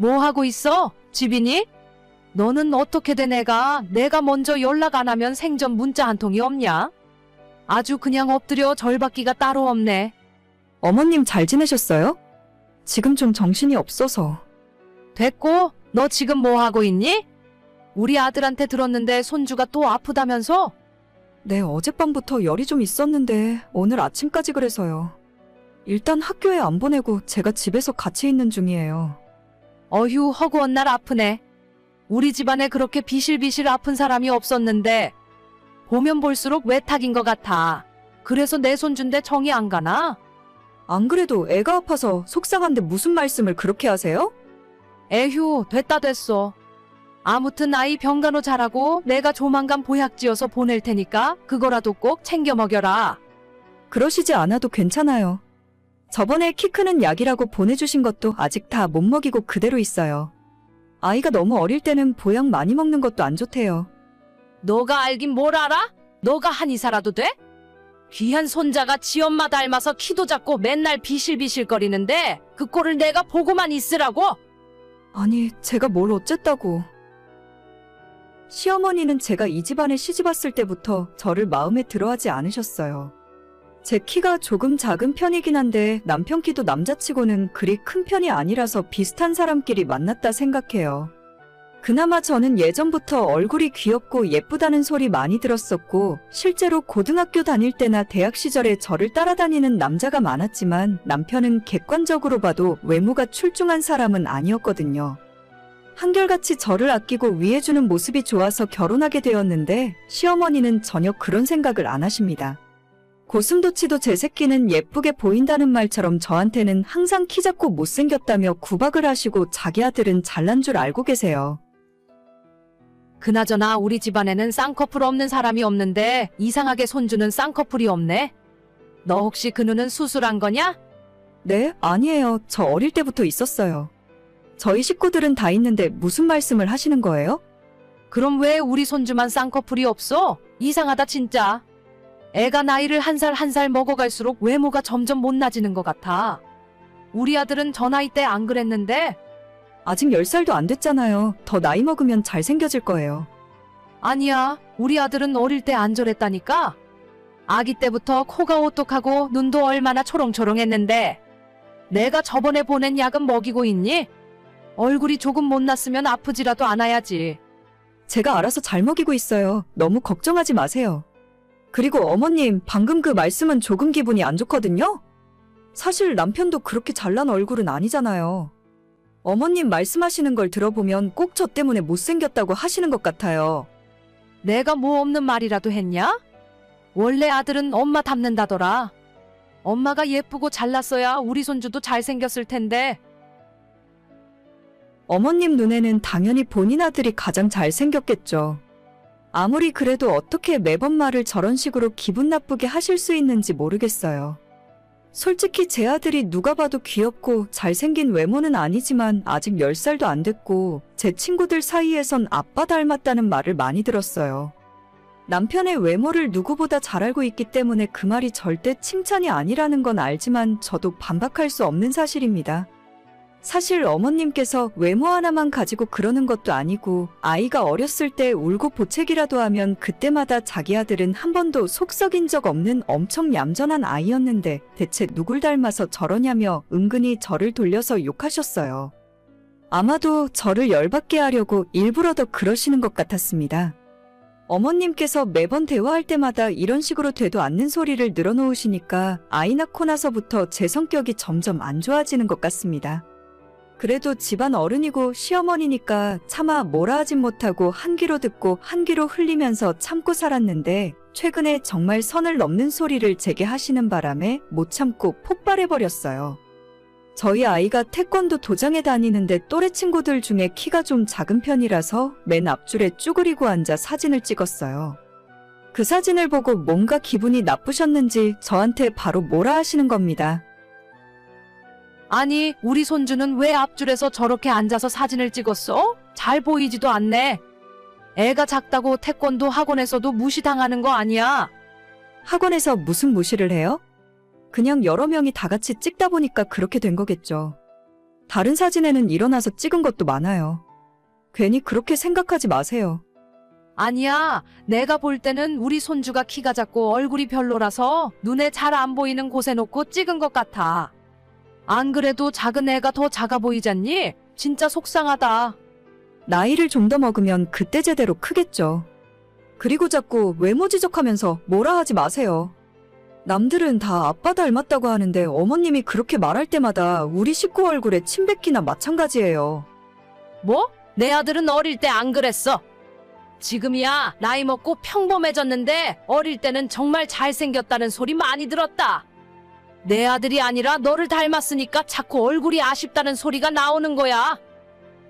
뭐 하고 있어? 집이니? 너는 어떻게 된 애가 내가 먼저 연락 안 하면 생전 문자 한 통이 없냐? 아주 그냥 엎드려 절받기가 따로 없네. 어머님 잘 지내셨어요? 지금 좀 정신이 없어서. 됐고, 너 지금 뭐 하고 있니? 우리 아들한테 들었는데 손주가 또 아프다면서? 네, 어젯밤부터 열이 좀 있었는데 오늘 아침까지 그래서요. 일단 학교에 안 보내고 제가 집에서 같이 있는 중이에요. 어휴, 허구한 날 아프네. 우리 집안에 그렇게 비실비실 아픈 사람이 없었는데, 보면 볼수록 외탁인 것 같아. 그래서 내 손주인데 정이 안 가나? 안 그래도 애가 아파서 속상한데 무슨 말씀을 그렇게 하세요? 에휴, 됐다 됐어. 아무튼 아이 병간호 잘하고 내가 조만간 보약지어서 보낼 테니까 그거라도 꼭 챙겨 먹여라. 그러시지 않아도 괜찮아요. 저번에 키 크는 약이라고 보내주신 것도 아직 다 못 먹이고 그대로 있어요. 아이가 너무 어릴 때는 보약 많이 먹는 것도 안 좋대요. 너가 알긴 뭘 알아? 너가 한의사라도 돼? 귀한 손자가 지 엄마 닮아서 키도 작고 맨날 비실비실거리는데 그 꼴을 내가 보고만 있으라고? 아니, 제가 뭘 어쨌다고. 시어머니는 제가 이 집안에 시집 왔을 때부터 저를 마음에 들어하지 않으셨어요. 제 키가 조금 작은 편이긴 한데 남편 키도 남자치고는 그리 큰 편이 아니라서 비슷한 사람끼리 만났다 생각해요. 그나마 저는 예전부터 얼굴이 귀엽고 예쁘다는 소리 많이 들었었고, 실제로 고등학교 다닐 때나 대학 시절에 저를 따라다니는 남자가 많았지만 남편은 객관적으로 봐도 외모가 출중한 사람은 아니었거든요. 한결같이 저를 아끼고 위해주는 모습이 좋아서 결혼하게 되었는데, 시어머니는 전혀 그런 생각을 안 하십니다. 고슴도치도 제 새끼는 예쁘게 보인다는 말처럼 저한테는 항상 키 작고 못생겼다며 구박을 하시고 자기 아들은 잘난 줄 알고 계세요. 그나저나 우리 집안에는 쌍꺼풀 없는 사람이 없는데 이상하게 손주는 쌍꺼풀이 없네. 너 혹시 그 눈은 수술한 거냐? 네, 아니에요. 저 어릴 때부터 있었어요. 저희 식구들은 다 있는데 무슨 말씀을 하시는 거예요? 그럼 왜 우리 손주만 쌍꺼풀이 없어? 이상하다 진짜. 애가 나이를 한 살 한 살 먹어갈수록 외모가 점점 못나지는 것 같아. 우리 아들은 저 나이 때 안 그랬는데 아직 10살도 안 됐잖아요. 더 나이 먹으면 잘생겨질 거예요. 아니야. 우리 아들은 어릴 때 안 저랬다니까. 아기 때부터 코가 오똑하고 눈도 얼마나 초롱초롱했는데 내가 저번에 보낸 약은 먹이고 있니? 얼굴이 조금 못났으면 아프지라도 않아야지. 제가 알아서 잘 먹이고 있어요. 너무 걱정하지 마세요. 그리고 어머님, 방금 그 말씀은 조금 기분이 안 좋거든요? 사실 남편도 그렇게 잘난 얼굴은 아니잖아요. 어머님 말씀하시는 걸 들어보면 꼭 저 때문에 못생겼다고 하시는 것 같아요. 내가 뭐 없는 말이라도 했냐? 원래 아들은 엄마 닮는다더라. 엄마가 예쁘고 잘났어야 우리 손주도 잘생겼을 텐데. 어머님 눈에는 당연히 본인 아들이 가장 잘생겼겠죠. 아무리 그래도 어떻게 매번 말을 저런 식으로 기분 나쁘게 하실 수 있는지 모르겠어요. 솔직히 제 아들이 누가 봐도 귀엽고 잘생긴 외모는 아니지만 아직 10살도 안 됐고 제 친구들 사이에선 아빠 닮았다는 말을 많이 들었어요. 남편의 외모를 누구보다 잘 알고 있기 때문에 그 말이 절대 칭찬이 아니라는 건 알지만 저도 반박할 수 없는 사실입니다. 사실 어머님께서 외모 하나만 가지고 그러는 것도 아니고 아이가 어렸을 때 울고 보채기라도 하면 그때마다 자기 아들은 한 번도 속 썩인 적 없는 엄청 얌전한 아이였는데 대체 누굴 닮아서 저러냐며 은근히 저를 돌려서 욕하셨어요. 아마도 저를 열받게 하려고 일부러 더 그러시는 것 같았습니다. 어머님께서 매번 대화할 때마다 이런 식으로 되도 않는 소리를 늘어놓으시니까 아이 낳고 나서부터 제 성격이 점점 안 좋아지는 것 같습니다. 그래도 집안 어른이고 시어머니니까 차마 뭐라 하진 못하고 한 귀로 듣고 한 귀로 흘리면서 참고 살았는데 최근에 정말 선을 넘는 소리를 제게 하시는 바람에 못 참고 폭발해버렸어요. 저희 아이가 태권도 도장에 다니는데 또래 친구들 중에 키가 좀 작은 편이라서 맨 앞줄에 쭈그리고 앉아 사진을 찍었어요. 그 사진을 보고 뭔가 기분이 나쁘셨는지 저한테 바로 뭐라 하시는 겁니다. 아니, 우리 손주는 왜 앞줄에서 저렇게 앉아서 사진을 찍었어? 잘 보이지도 않네. 애가 작다고 태권도 학원에서도 무시당하는 거 아니야? 학원에서 무슨 무시를 해요? 그냥 여러 명이 다 같이 찍다 보니까 그렇게 된 거겠죠. 다른 사진에는 일어나서 찍은 것도 많아요. 괜히 그렇게 생각하지 마세요. 아니야. 내가 볼 때는 우리 손주가 키가 작고 얼굴이 별로라서 눈에 잘 안 보이는 곳에 놓고 찍은 것 같아. 안 그래도 작은 애가 더 작아 보이잖니? 진짜 속상하다. 나이를 좀 더 먹으면 그때 제대로 크겠죠. 그리고 자꾸 외모 지적하면서 뭐라 하지 마세요. 남들은 다 아빠 닮았다고 하는데 어머님이 그렇게 말할 때마다 우리 식구 얼굴에 침 뱉기나 마찬가지예요. 뭐? 내 아들은 어릴 때 안 그랬어. 지금이야 나이 먹고 평범해졌는데 어릴 때는 정말 잘생겼다는 소리 많이 들었다. 내 아들이 아니라 너를 닮았으니까 자꾸 얼굴이 아쉽다는 소리가 나오는 거야.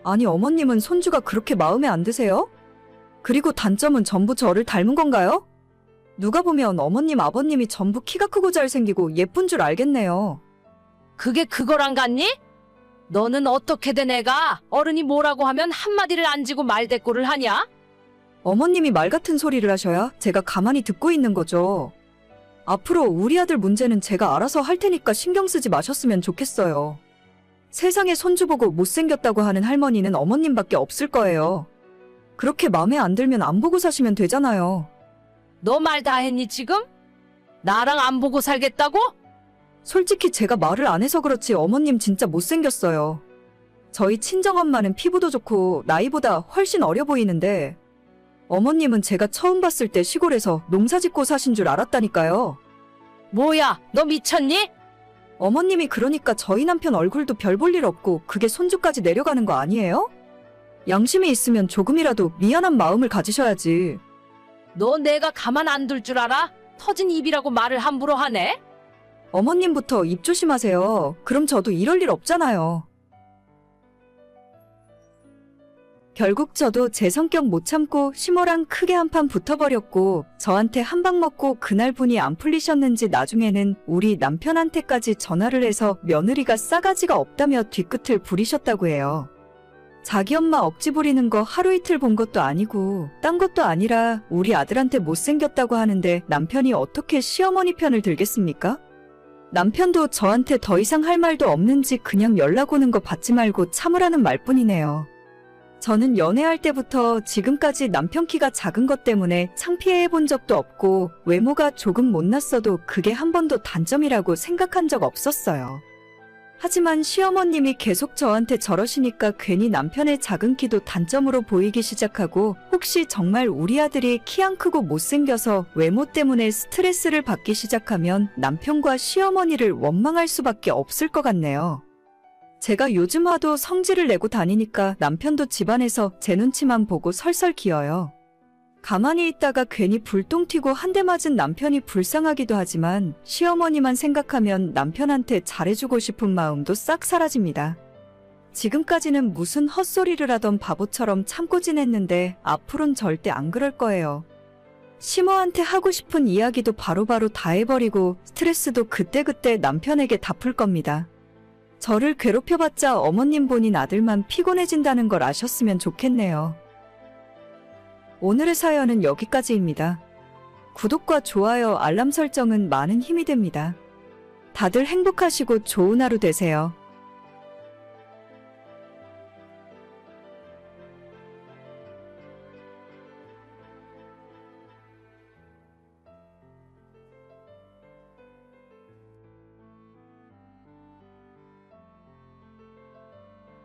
아니 어머님은 손주가 그렇게 마음에 안 드세요? 그리고 단점은 전부 저를 닮은 건가요? 누가 보면 어머님 아버님이 전부 키가 크고 잘생기고 예쁜 줄 알겠네요. 그게 그거랑 같니? 너는 어떻게 된 애가 어른이 뭐라고 하면 한마디를 안 지고 말대꾸를 하냐? 어머님이 말 같은 소리를 하셔야 제가 가만히 듣고 있는 거죠. 앞으로 우리 아들 문제는 제가 알아서 할 테니까 신경 쓰지 마셨으면 좋겠어요. 세상에 손주 보고 못생겼다고 하는 할머니는 어머님밖에 없을 거예요. 그렇게 마음에 안 들면 안 보고 사시면 되잖아요. 너 말 다 했니 지금? 나랑 안 보고 살겠다고? 솔직히 제가 말을 안 해서 그렇지 어머님 진짜 못생겼어요. 저희 친정엄마는 피부도 좋고 나이보다 훨씬 어려 보이는데 어머님은 제가 처음 봤을 때 시골에서 농사 짓고 사신 줄 알았다니까요. 뭐야, 너 미쳤니? 어머님이 그러니까 저희 남편 얼굴도 별 볼 일 없고 그게 손주까지 내려가는 거 아니에요? 양심이 있으면 조금이라도 미안한 마음을 가지셔야지. 너 내가 가만 안 둘 줄 알아? 터진 입이라고 말을 함부로 하네? 어머님부터 입 조심하세요. 그럼 저도 이럴 일 없잖아요. 결국 저도 제 성격 못 참고 시모랑 크게 한 판 붙어버렸고 저한테 한 방 먹고 그날 분이 안 풀리셨는지 나중에는 우리 남편한테까지 전화를 해서 며느리가 싸가지가 없다며 뒤끝을 부리셨다고 해요. 자기 엄마 억지 부리는 거 하루 이틀 본 것도 아니고 딴 것도 아니라 우리 아들한테 못생겼다고 하는데 남편이 어떻게 시어머니 편을 들겠습니까? 남편도 저한테 더 이상 할 말도 없는지 그냥 연락 오는 거 받지 말고 참으라는 말뿐이네요. 저는 연애할 때부터 지금까지 남편 키가 작은 것 때문에 창피해 본 적도 없고 외모가 조금 못났어도 그게 한 번도 단점이라고 생각한 적 없었어요. 하지만 시어머님이 계속 저한테 저러시니까 괜히 남편의 작은 키도 단점으로 보이기 시작하고 혹시 정말 우리 아들이 키 안 크고 못생겨서 외모 때문에 스트레스를 받기 시작하면 남편과 시어머니를 원망할 수밖에 없을 것 같네요. 제가 요즘 하도 성질을 내고 다니니까 남편도 집안에서 제 눈치만 보고 설설 기어요. 가만히 있다가 괜히 불똥 튀고 한 대 맞은 남편이 불쌍하기도 하지만 시어머니만 생각하면 남편한테 잘해주고 싶은 마음도 싹 사라집니다. 지금까지는 무슨 헛소리를 하던 바보처럼 참고 지냈는데 앞으론 절대 안 그럴 거예요. 시모한테 하고 싶은 이야기도 바로바로 다 해버리고 스트레스도 그때그때 남편에게 다 풀 겁니다. 저를 괴롭혀봤자 어머님 본인 아들만 피곤해진다는 걸 아셨으면 좋겠네요. 오늘의 사연은 여기까지입니다. 구독과 좋아요, 알람 설정은 많은 힘이 됩니다. 다들 행복하시고 좋은 하루 되세요.